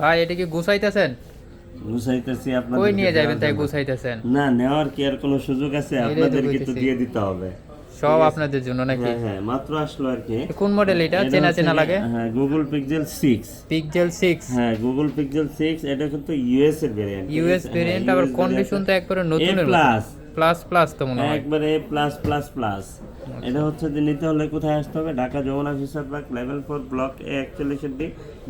ভাই এটা কি গুছাইতেছেন? গুছাইতেছি কই নিয়ে যাবেন তাই গুছাইতেছেন? না নেওয়ার কি আর কোনো সুযোগ আছে? আপনাদেরকে তো দিয়ে দিতে হবে। সব আপনাদের জন্য নাকি? হ্যাঁ হ্যাঁ মাত্র আসলো আর কি। কোন মডেল এটা? চেনা চেনা লাগে? হ্যাঁ Google Pixel six Pixel six হ্যাঁ গুগল পিক্সেল সিক্স এটা কিন্তু ইউএস এর ভেরিয়েন্ট ইউএস ভেরিয়েন্ট আবার কন্ডিশন তো একবারে নতুনের মতো। প্লাস প্লাস প্লাস তো মনে হয়। একবারে প্লাস প্লাস প্লাস এটা হচ্ছে যে নিতে হলে কোথায় আসতে হবে? Dhaka Jamuna Future Park level four block A একচল্লিশের D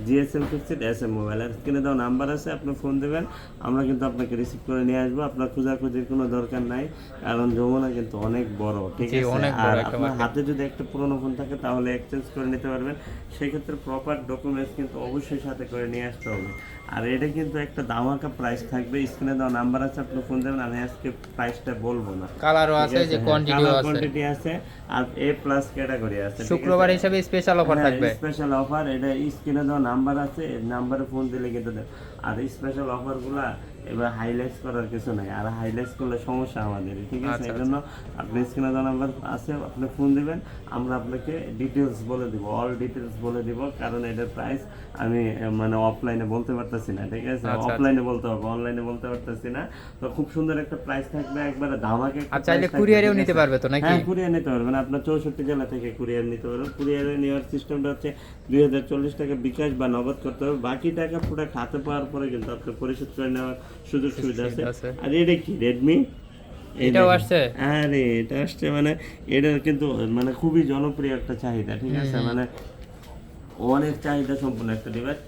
GSM fixed S M mobile আর স্ক্রিনে দেওয়া নাম্বার আছে আপনি ফোন দেবেন। আমরা কিন্তু আপনাকে রিসিভ করে নিয়ে আসব। আপনার খোঁজাখুঁজির কোনো দরকার নাই কারণ যমুনা কিন্তু অনেক বড় ঠিক আছে? আর আপনার হাতে যদি একটা পুরোনো ফোন থাকে তাহলে এক্সচেঞ্জ করে নিতে পারবেন। সেক্ষেত্রে প্রপার ডকুমেন্টস কিন্তু অবশ্যই সাথে করে নিয়ে আসতে হবে। আর এটা কিন্তু একটা দামাকা প্রাইস থাকবে। স্ক্রিনে দেওয়া নাম্বার আছে আপনি ফোন দেবেন। আমি আজকে প্রাইসটা বলব না। কালারও আছে যে কোয়ান্টিটি আছে। আর এ প্লাস ক্যাটাগরি আছে শুক্রবার হিসাবে স্পেশাল অফার থাকবে স্পেশাল অফার এটা স্ক্রিনে দেওয়া নাম্বার আছে নাম্বারে ফোন দিলে কিন্তু। আর স্পেশাল অফারগুলা এবার হাইলাইট করার কিছু নাই। আর হাইলাইট করলে সমস্যা আমাদের ঠিক আছে? আচ্ছা, এই জন্য আপনি স্ক্রিনে দেওয়া নাম্বার আছে আপনি ফোন দিবেন আমরা আপনাকে ডিটেলস বলে দিব অল ডিটেলস বলে দিব কারণ এটার প্রাইস আমি মানে অফলাইনে বলতে পারতেছি না ঠিক আছে? আচ্ছা, অফলাইনে বলতে হবে অনলাইনে বলতে পারতেছি না। তো খুব সুন্দর একটা প্রাইস থাকবে একবারে ধামাকে চাইলে কুরিয়ারেও নিতে পারবে তো নাকি? হ্যাঁ কুরিয়ার নিতে পারবেন। আপনার চৌষট্টি জেলা থেকে কুরিয়ার নিতে পারবেন। কুরিয়ারে নেওয়ার সিস্টেমটা হচ্ছে দুই হাজার চল্লিশ টাকা বিকাশ বা নগদ করতে হবে। বাকি টাকা পুরো খাতে পাওয়ার পরে কিন্তু আপনি পরিশোধ করে নেওয়ার সুযোগ সুবিধা আছে। আর এটা কি রেডমি এটাও আসছে? আরে এটা আসছে মানে এটার কিন্তু মানে খুবই জনপ্রিয় একটা চাহিদা ঠিক আছে? মানে অনেক চাহিদা সম্পূর্ণ একটা device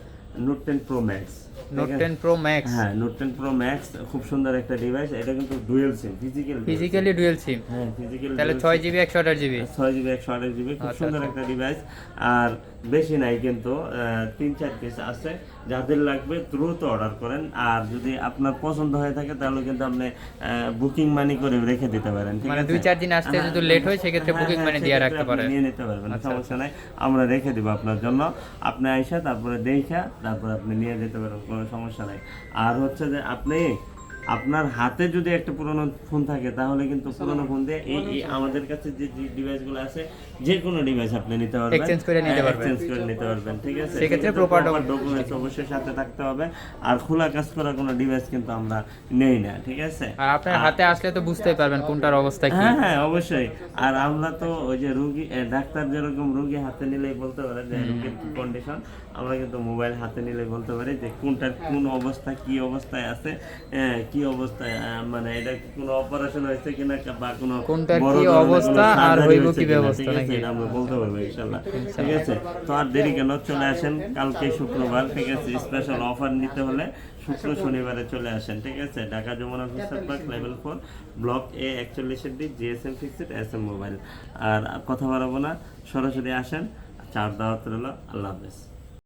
Note ten Pro Max Note ten Pro Max হ্যাঁ নোট টেন প্রো ম্যাক্স খুব সুন্দর একটা ডিভাইস এটা কিন্তু dual SIM physical physically dual SIM হ্যাঁ ফিজিক্যাল তাহলে ছয় জিবি একশো আঠাশ জিবি ছয় জিবি একশো আঠাশ জিবি খুব আচ্ছা, সুন্দর একটা ডিভাইস আর বেশি নাই কিন্তু তিন চার পিস আছে। যাদের লাগবে দ্রুত অর্ডার করেন। আর যদি আপনার পছন্দ হয়ে থাকে তাহলে কিন্তু আপনি বুকিং মানি করে রেখে দিতে পারেন মানে দুই চার দিন আসতে হ্যাঁ, যদি লেট হয় সেক্ষেত্রে হ্যাঁ, বুকিং হ্যাঁ, মানে দিয়ে রাখতে পারেন। পারে নিয়ে নিতে পারবেন আচ্ছা, সমস্যা নাই। আমরা রেখে দিব আপনার জন্য। আপনি আইসা তারপরে দেখা তারপরে আপনি নিয়ে যেতে পারেন কোনো সমস্যা নাই। আর হচ্ছে যে আপনি আপনার হাতে যদি একটা পুরনো ফোন থাকে তাহলে কিন্তু পুরনো ফোন দিয়ে এই এই আমাদের কাছে যে ডিভাইসগুলো আছে যে কোনো ডিভাইস আপনি নিতে পারবেন। Exchange করে নিতে পারবেন। এক্সচেঞ্জ করে নিতে পারবেন ঠিক আছে? সেক্ষেত্রে proper ডকুমেন্টস অবশ্যই সাথে থাকতে হবে। আর খোলা কাজ করা কোনো ডিভাইস কিন্তু আমরা নেই না ঠিক আছে? আর আপনার হাতে আসলে তো বুঝতেই পারবেন কোনটার অবস্থা কি। হ্যাঁ হ্যাঁ অবশ্যই। আর আমরা তো ওই যে রুগী ডাক্তার যেরকম রুগী হাতে নিলেই বলতে পারে যে রোগীর কি কন্ডিশন আমরা কিন্তু মোবাইল হাতে নিলে বলতে পারি যে কোনটার কোন অবস্থা কি অবস্থায় আছে কি অবস্থায় মানে এটা কি কোনো অপারেশন হয়েছে কিনা বা কোনো কি অবস্থা? আর হইব কি ব্যবস্থা নাকি? এটা আমরা বলতে পারব ইনশাল্লাহ। ঠিক আছে? তো আর দেরি কেন? চলে আসেন। কালকে শুক্রবার ঠিক আছে? স্পেশাল অফার নিতে হলে শুক্র শনিবারে চলে আসেন ঠিক আছে? Dhaka Jamuna Future Park level four block A একচল্লিশের D GSM fixed S M mobile আর কথা বাড়াবো না। সরাসরি আসেন। চার দাওয়াত রইল। আল্লাহ হাফেজ।